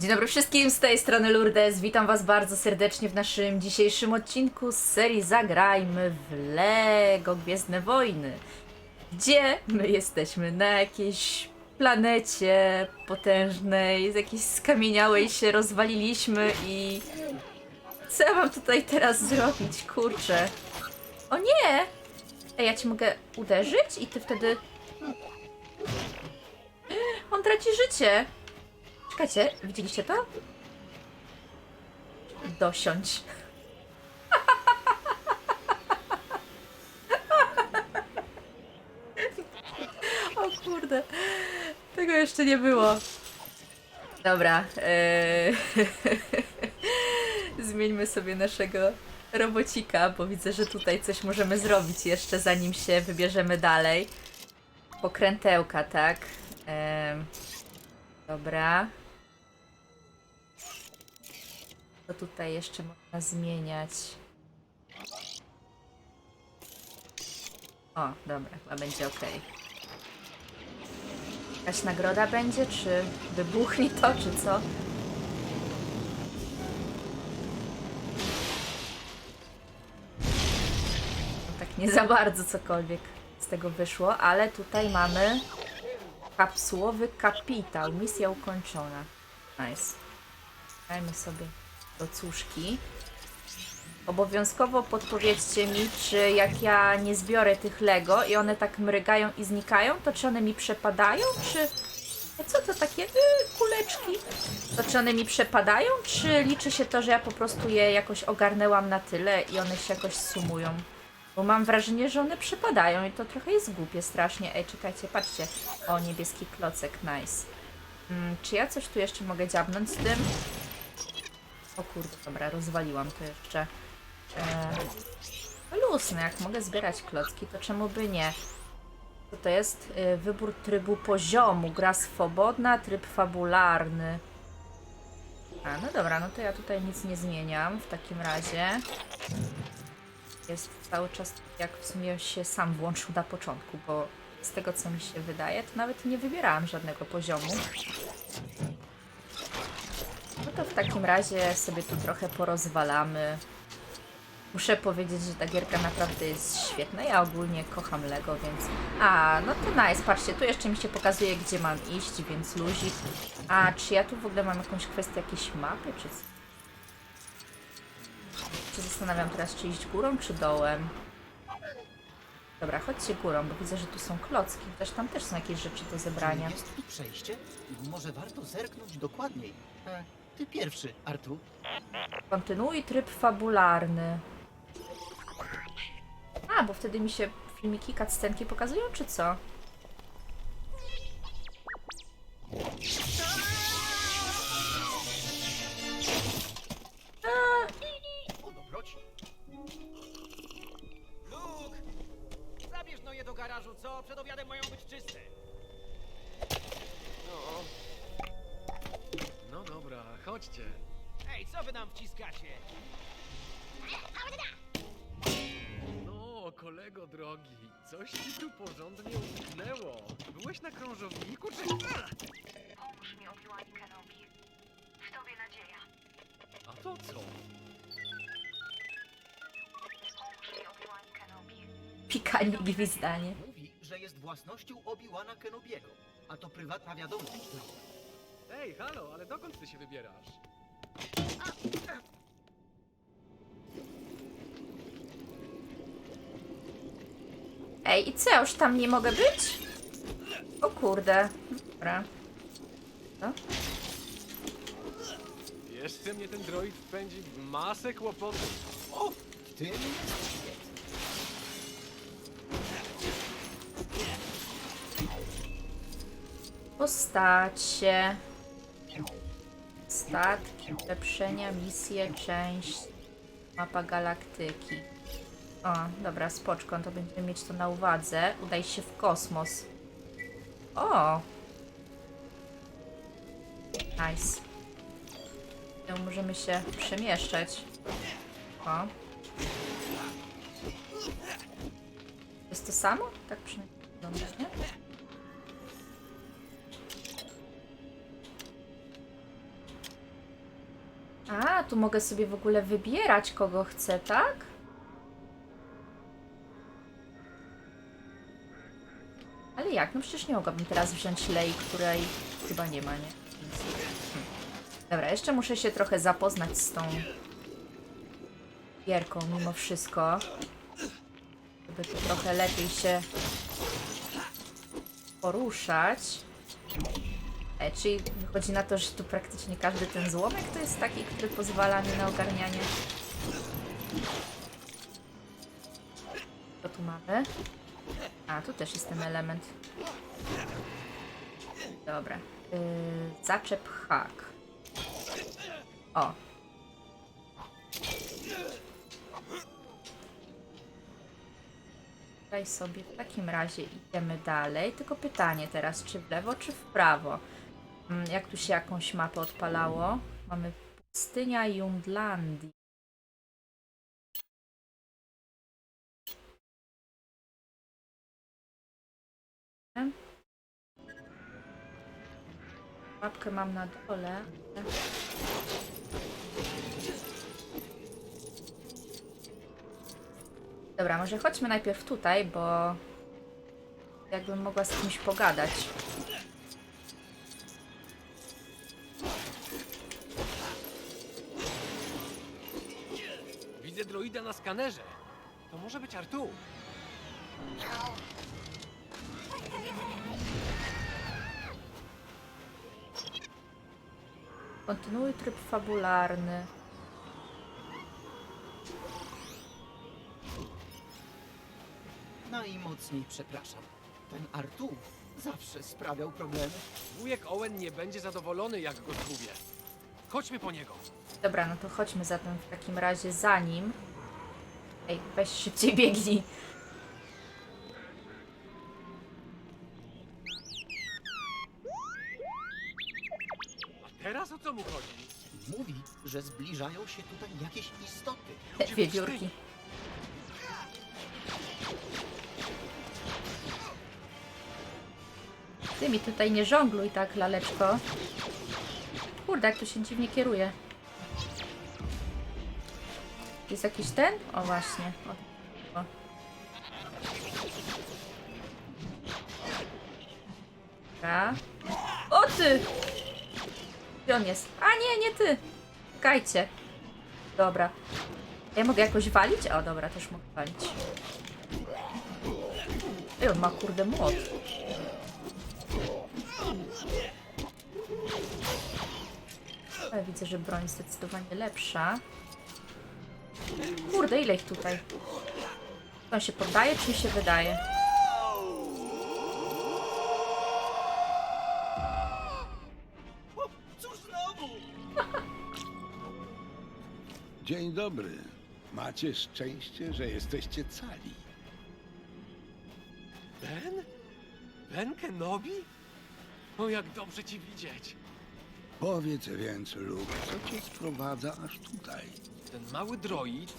Dzień dobry wszystkim, z tej strony Lourdes. Witam Was bardzo serdecznie w naszym dzisiejszym odcinku z serii Zagrajmy w LEGO Gwiezdne Wojny, gdzie my jesteśmy na jakiejś planecie potężnej, z jakiejś skamieniałej się rozwaliliśmy i... Co ja mam tutaj teraz zrobić? Kurczę. O nie! Ej, ja Ci mogę uderzyć i Ty wtedy... On traci życie! Czekajcie, widzieliście to? Dosiądź. o kurde, tego jeszcze nie było. Dobra, eee... zmieńmy sobie naszego robocika, bo widzę, że tutaj coś możemy zrobić jeszcze zanim się wybierzemy dalej. Pokrętełka, tak? Em, Dobra. To tutaj jeszcze można zmieniać. O, dobra, chyba będzie ok. Jakaś nagroda będzie, czy wybuchnie to, czy co? No tak nie za bardzo cokolwiek z tego wyszło, ale tutaj mamy kapsułowy kapitał. Misja ukończona. Nice. Dajmy sobie do cóżki. Obowiązkowo podpowiedzcie mi, czy jak ja nie zbiorę tych Lego i one tak mrygają i znikają, to czy one mi przepadają, czy... A co to takie yy, kuleczki? To czy one mi przepadają, czy liczy się to, że ja po prostu je jakoś ogarnęłam na tyle i one się jakoś sumują? Bo mam wrażenie, że one przypadają i to trochę jest głupie strasznie. Ej, czekajcie, patrzcie. O, niebieski klocek, nice. Mm, czy ja coś tu jeszcze mogę dziabnąć z tym? O kurde, dobra, rozwaliłam to jeszcze. Eee, lusne, jak mogę zbierać klocki, to czemu by nie? To jest? Yy, wybór trybu poziomu, gra swobodna, tryb fabularny. A, no dobra, no to ja tutaj nic nie zmieniam w takim razie jest cały czas jak w sumie się sam włączył na początku, bo z tego co mi się wydaje, to nawet nie wybierałam żadnego poziomu. To w takim razie sobie tu trochę porozwalamy. Muszę powiedzieć, że ta gierka naprawdę jest świetna. Ja ogólnie kocham Lego, więc... A, no to nice. Patrzcie, tu jeszcze mi się pokazuje, gdzie mam iść, więc luzik. A, czy ja tu w ogóle mam jakąś kwestię jakiejś mapy, czy co? się zastanawiam teraz, czy iść górą, czy dołem. Dobra, chodźcie górą, bo widzę, że tu są klocki. Też tam też są jakieś rzeczy do zebrania. Czy jest tu przejście? Może warto zerknąć dokładniej. E, ty pierwszy, Artu. Kontynuuj tryb fabularny. A, bo wtedy mi się filmiki, cutscenki pokazują, czy co? O dobroci. Luke! Zabierz no je do garażu, co? Przed obiadem mają być czyste. Chodźcie. Ej, co wy nam wciskacie? No, kolego drogi, coś ci tu porządnie umknęło. Byłeś na krążowniku, czy... Pomóż mi, Obi-Wan Kenobi. W tobie nadzieja. A to co? Pomóż mi, Obi-Wan Kenobi. Pikanie gwizdanie. Mówi, że jest własnością Obi-Wana Kenobiego. A to prywatna wiadomość. Ej, halo, ale dokąd ty się wybierasz? Ej, i co, ja już tam nie mogę być? O kurde. Dobra. No. Jeszcze mnie ten droid wpędzi w masę kłopotów. O, świetnie. Postacie. Statki, ulepszenia, misje, część. Mapa galaktyki. O, dobra, spoczko, to będziemy mieć to na uwadze. Udaj się w kosmos. O! Nice. Możemy się przemieszczać. O. Jest to samo? Tak przynajmniej wygląda, nie? Tu mogę sobie w ogóle wybierać, kogo chcę, tak? Ale jak? No przecież nie mogłabym teraz wziąć Lei, której chyba nie ma, nie? Dobra, jeszcze muszę się trochę zapoznać z tą gierką mimo wszystko. Żeby tu trochę lepiej się poruszać. E, czyli wychodzi na to, że tu praktycznie każdy ten złomek to jest taki, który pozwala mi na ogarnianie. Co tu mamy? A, tu też jest ten element. Dobra. Yy, zaczep hak. O. Tutaj sobie w takim razie idziemy dalej. Tylko pytanie teraz, czy w lewo, czy w prawo? Mm, Jak tu się jakąś mapę odpalało? Mamy pustynia Jundlandii. Mapkę mam na dole. Dobra, może chodźmy najpierw tutaj, bo jakbym mogła z kimś pogadać. Na skanerze. To może być Artu. Kontynuuj tryb fabularny. Najmocniej przepraszam. Ten Artur zawsze sprawiał problemy. Wujek Owen nie będzie zadowolony, jak go zgubię. Chodźmy po niego. Dobra, no to chodźmy zatem w takim razie za nim. Ej, weź szybciej biegnij. A teraz o co mu chodzi? Mówi, że zbliżają się tutaj jakieś istoty. Te wiewiórki. Ty mi tutaj nie żongluj tak, laleczko. Kurde, jak to się dziwnie kieruje. Jest jakiś ten? O właśnie. O. O. O ty! Gdzie on jest? A nie, nie ty! Czekajcie. Dobra. Ja mogę jakoś walić? O, dobra, też mogę walić. Ej, on ma kurde młot. Ale widzę, że broń zdecydowanie lepsza. Kurde, ile ich tutaj? On się poddaje, czy mi się wydaje? Dzień dobry. Macie szczęście, że jesteście cali. Ben? Ben Kenobi? O, jak dobrze ci widzieć. Powiedz więc, Luke, co cię sprowadza aż tutaj? Ten mały droid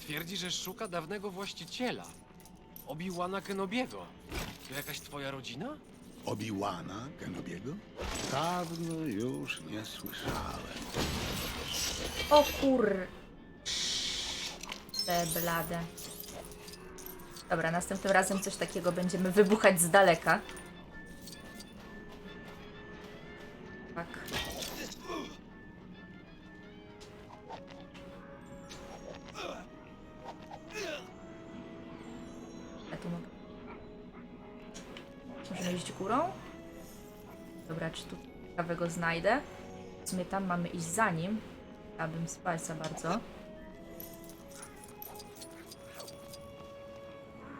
twierdzi, że szuka dawnego właściciela. Obi-Wana Kenobiego. To jakaś twoja rodzina? Obiłana Kenobiego? Dawno już nie słyszałem. O kur... Te blade. Dobra, następnym razem coś takiego będziemy wybuchać z daleka. Możemy iść górą? Dobra, czy tu ciekawego znajdę? W sumie tam mamy iść za nim. Abym spać za bardzo.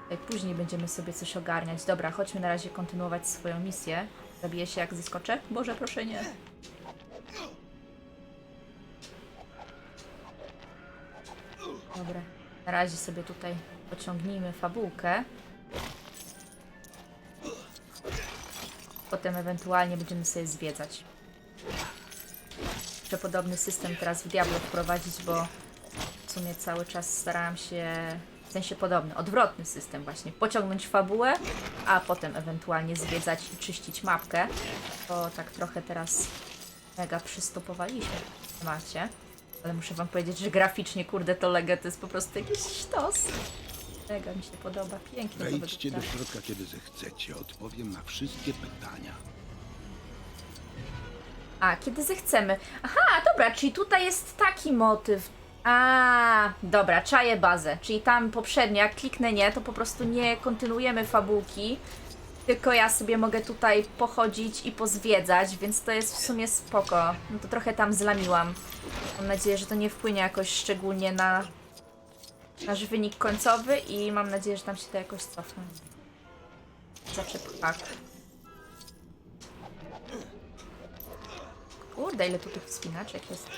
Tutaj później będziemy sobie coś ogarniać. Dobra, chodźmy na razie kontynuować swoją misję. Zabiję się jak zeskoczę? Boże, proszę nie. Dobra, na razie sobie tutaj pociągnijmy fabułkę. Potem ewentualnie będziemy sobie zwiedzać. Muszę podobny system teraz w Diablo wprowadzić, bo w sumie cały czas starałam się, w sensie podobny, odwrotny system właśnie, pociągnąć fabułę, a potem ewentualnie zwiedzać i czyścić mapkę, bo tak trochę teraz mega przystopowaliśmy w temacie. Ale muszę wam powiedzieć, że graficznie, kurde, to Lega to jest po prostu jakiś sztos. Mega mi się podoba, pięknie to Wejdźcie do wygląda. środka, kiedy zechcecie. Odpowiem na wszystkie pytania. A, kiedy zechcemy. Aha, dobra, czyli tutaj jest taki motyw. A, dobra, czaję bazę. Czyli tam poprzednio, jak kliknę nie, to po prostu nie kontynuujemy fabułki. Tylko ja sobie mogę tutaj pochodzić i pozwiedzać, więc to jest w sumie spoko. No to trochę tam zlamiłam. Mam nadzieję, że to nie wpłynie jakoś szczególnie na nasz wynik końcowy i mam nadzieję, że tam się to jakoś cofnie. Zaczep hak. Kurde, ile tu tych wspinaczek jest.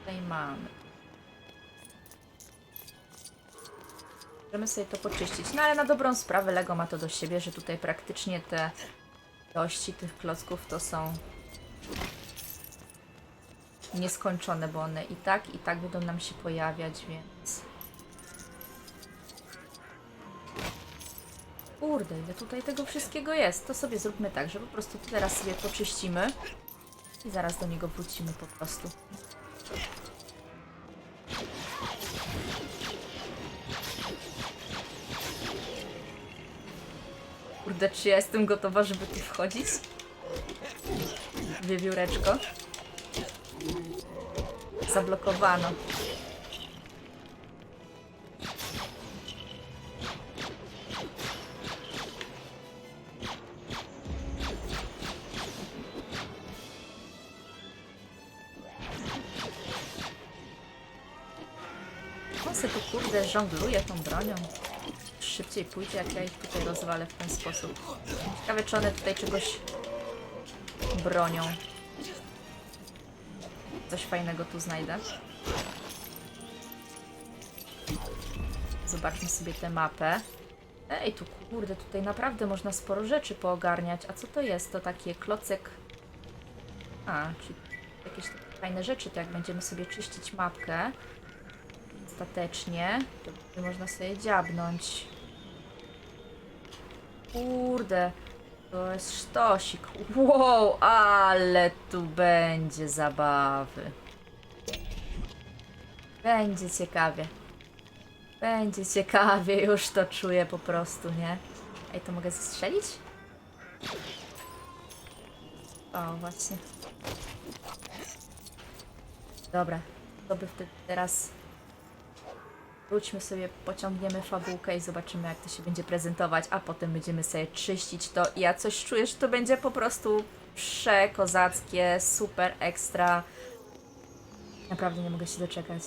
Tutaj mamy. Możemy sobie to poczyścić. No ale na dobrą sprawę Lego ma to do siebie, że tutaj praktycznie te ilości tych klocków to są nieskończone, bo one i tak, i tak będą nam się pojawiać, więc... Kurde, ile tutaj tego wszystkiego jest. To sobie zróbmy tak, że po prostu to teraz sobie poczyścimy i zaraz do niego wrócimy po prostu. Kurde, czy ja jestem gotowa, żeby tu wchodzić? Wiewióreczko. Zablokowano. On kurde żongluje tą bronią. Szybciej pójdzie, jak ja ich tutaj rozwalę w ten sposób. Ciekawe, czy one tutaj czegoś bronią. Coś fajnego tu znajdę. Zobaczmy sobie tę mapę. Ej, tu kurde, tutaj naprawdę można sporo rzeczy poogarniać. A co to jest? To takie klocek... A, czyli jakieś takie fajne rzeczy, to jak będziemy sobie czyścić mapkę ostatecznie, to można sobie dziabnąć. Kurde, to jest sztosik. Wow, ale tu będzie zabawy. Będzie ciekawie. Będzie ciekawie, już to czuję po prostu, nie? Ej, to mogę zestrzelić? O, właśnie. Dobra, to by wtedy teraz Wróćmy sobie, pociągniemy fabułkę i zobaczymy, jak to się będzie prezentować, a potem będziemy sobie czyścić to. Ja coś czuję, że to będzie po prostu przekozackie, super ekstra. Naprawdę nie mogę się doczekać.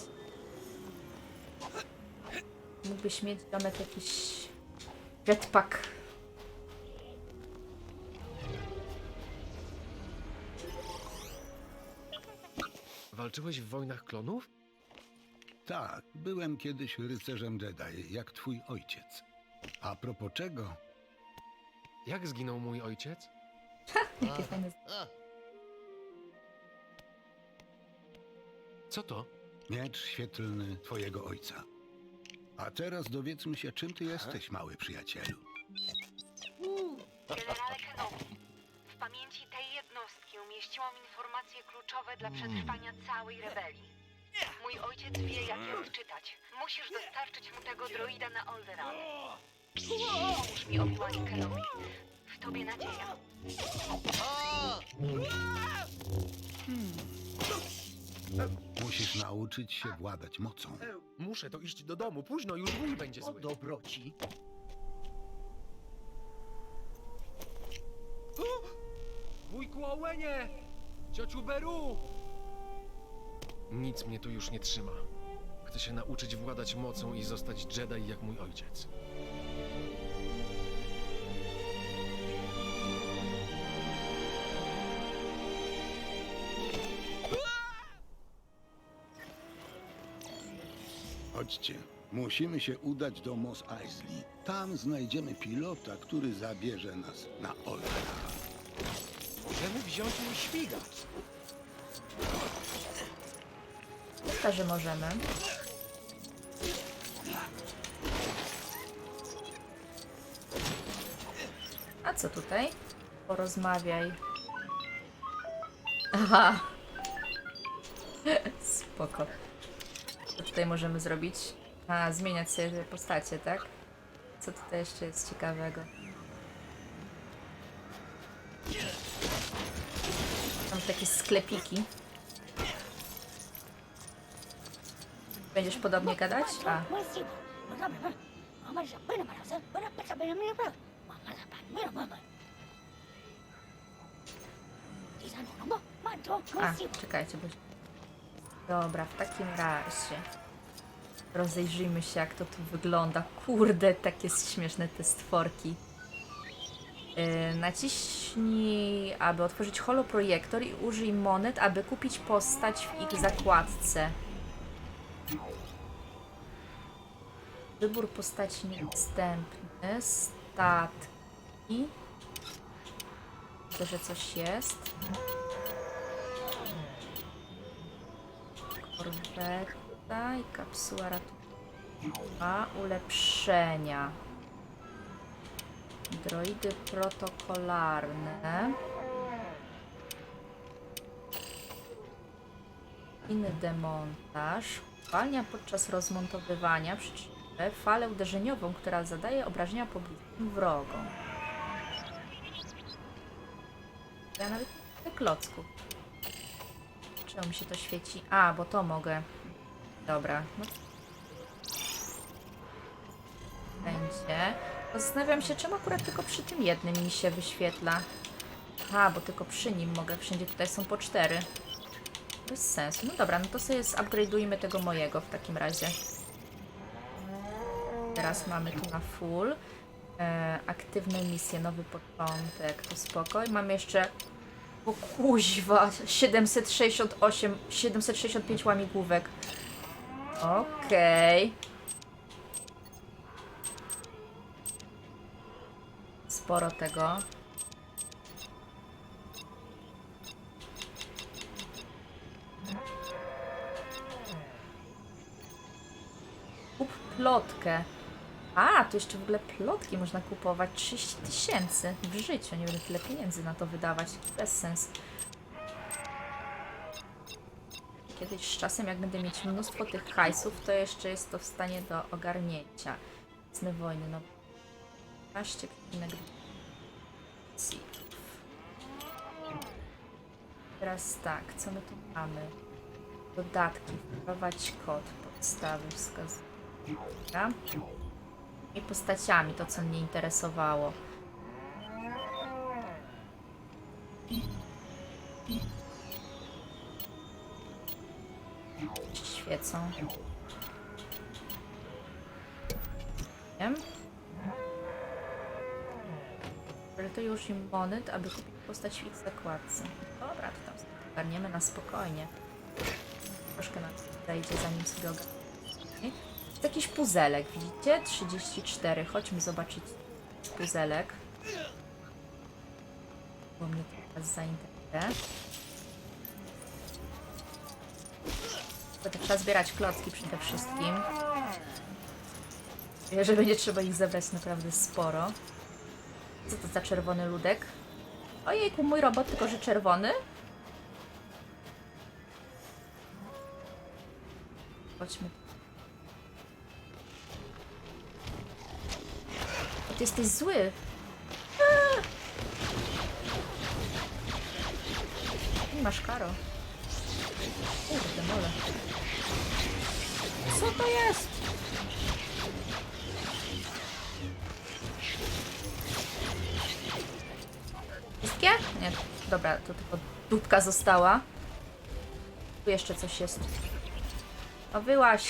Mógłbyś mieć domek jakiś jetpack. Walczyłeś w wojnach klonów? Tak, byłem kiedyś rycerzem Jedi, jak twój ojciec. A propos czego? Jak zginął mój ojciec? Jakie fajne. Co to? Miecz świetlny twojego ojca. A teraz dowiedzmy się, czym ty jesteś, mały przyjacielu. Generale Kenobi, w pamięci tej jednostki umieściłam informacje kluczowe dla przetrwania całej rebelii. Mój ojciec wie, jak je odczytać. Musisz dostarczyć mu tego droida na Alderaan. Pomóż mi, Obi-Wanie Kenobi. W tobie nadzieja. Musisz nauczyć się władać mocą. Muszę to iść do domu, późno już wuj będzie O zły. dobroci. Wujku Ołenie! Ciociu Beru! Nic mnie tu już nie trzyma. Chcę się nauczyć władać mocą i zostać Jedi jak mój ojciec. Chodźcie, musimy się udać do Mos Eisley. Tam znajdziemy pilota, który zabierze nas na Olga. Możemy wziąć mój śmigacz. Że możemy. A co tutaj? Porozmawiaj. Aha. Spoko. Co tutaj możemy zrobić? A, zmieniać sobie postacie, tak? Co tutaj jeszcze jest ciekawego? Mam takie sklepiki. Będziesz podobnie gadać? A, a czekajcie, bo... Dobra, w takim razie... Rozejrzyjmy się, jak to tu wygląda. Kurde, takie śmieszne te stworki. Yy, naciśnij, aby otworzyć holoprojektor i użyj monet, aby kupić postać w ich zakładce. Wybór postaci niedostępny. Statki. Widzę, że coś jest. Korweta i kapsuła ratunkowa. Ulepszenia. Droidy protokolarne. Inny demontaż. Uwalnia podczas rozmontowywania przyczynę falę uderzeniową, która zadaje obrażenia pobliżnym wrogom. Ja nawet nie klocków. Czemu mi się to świeci? A, bo to mogę. Dobra. No. Będzie. Zastanawiam się, czemu akurat tylko przy tym jednym mi się wyświetla. A, bo tylko przy nim mogę. Wszędzie tutaj są po cztery. Bez sensu. No dobra, no to sobie zupgrade'ujmy tego mojego w takim razie. Teraz mamy tu na full. E, aktywne misje, nowy początek, to spoko. I mamy jeszcze o kuźwa, 768, 765 łamigłówek. Okej. Sporo tego. Plotkę. A, tu jeszcze w ogóle plotki można kupować. 30 tysięcy w życiu. Nie będę tyle pieniędzy na to wydawać. Bez sens. Kiedyś z czasem, jak będę mieć mnóstwo tych hajsów, to jeszcze jest to w stanie do ogarnięcia. Sny wojny, no. 15 innych Teraz tak, co my tu mamy? Dodatki, wprowadź kod, podstawy, wskazówki. I postaciami, to co mnie interesowało. Świecą. Wiem. To już im monet, aby kupić postać w ich zakładce. Dobra, to tam ogarniemy na spokojnie. Troszkę nam zanim sobie ogarniemy. To jakiś puzelek, widzicie? 34. Chodźmy zobaczyć puzelek. Bo mnie teraz zainteresuje. Trzeba zbierać klocki przede wszystkim. Wiem, że będzie trzeba ich zebrać naprawdę sporo. Co to za czerwony ludek? Ojejku, mój robot, tylko że czerwony? Chodźmy. Ty jesteś zły. Nie masz karo. Kurde, mole. Co to jest? Wszystkie? Nie, dobra, to tylko dupka została. Tu jeszcze coś jest. O, wyłaś.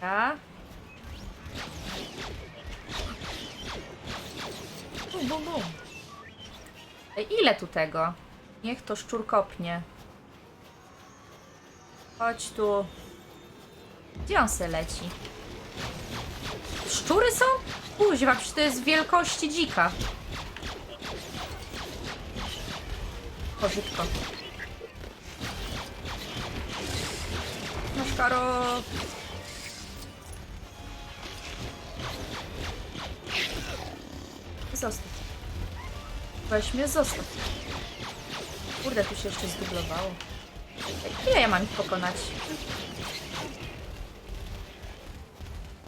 Ja. Bum, bum, bum. Ej, ile tu tego? Niech to szczur kopnie. Chodź tu. Gdzie on se leci? Szczury są? Kuźwa, przecież to jest wielkości dzika. No Karo! Weź mnie, zostaw. Kurde, tu się jeszcze zdublowało. Ile ja mam ich pokonać?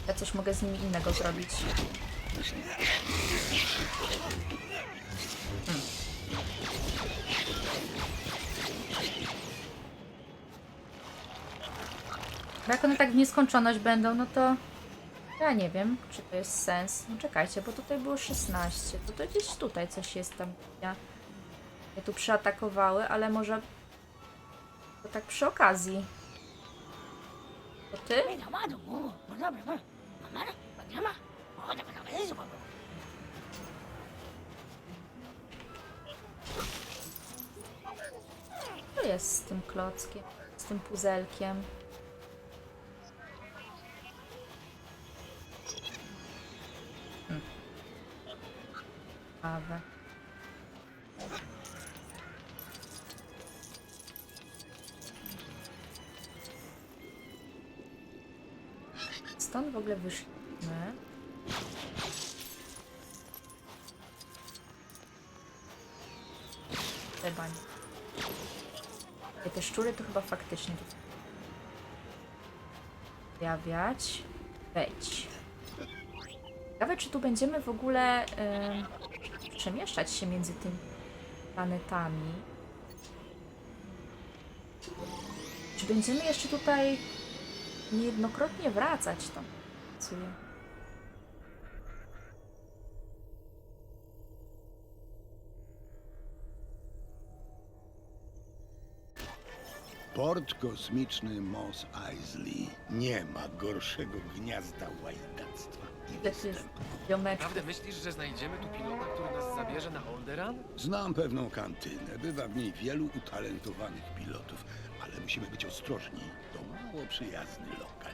Ja coś mogę z nimi innego zrobić. Hmm. Jak one tak w nieskończoność będą, no to ja nie wiem, czy to jest sens. No czekajcie, bo tutaj było 16. To, to gdzieś tutaj coś jest tam. Ja, ja tu przyatakowały, ale może to tak przy okazji. To ty? Co jest z tym klockiem? Z tym puzelkiem? Ciekawe. Stąd w ogóle wyszliśmy. Nie. Ej, Te szczury to chyba faktycznie tu pojawiać. Wejdź. Ciekawe, czy tu będziemy w ogóle em, przemieszczać się między tymi planetami. Czy będziemy jeszcze tutaj niejednokrotnie wracać tam? Czuję. Port kosmiczny Mos Eisley nie ma gorszego gniazda łajdactwa i jest występu. Naprawdę myślisz, że znajdziemy tu pilota, który nas zabierze na Olderan? Znam pewną kantynę. Bywa w niej wielu utalentowanych pilotów, ale musimy być ostrożni. To mało przyjazny lokal.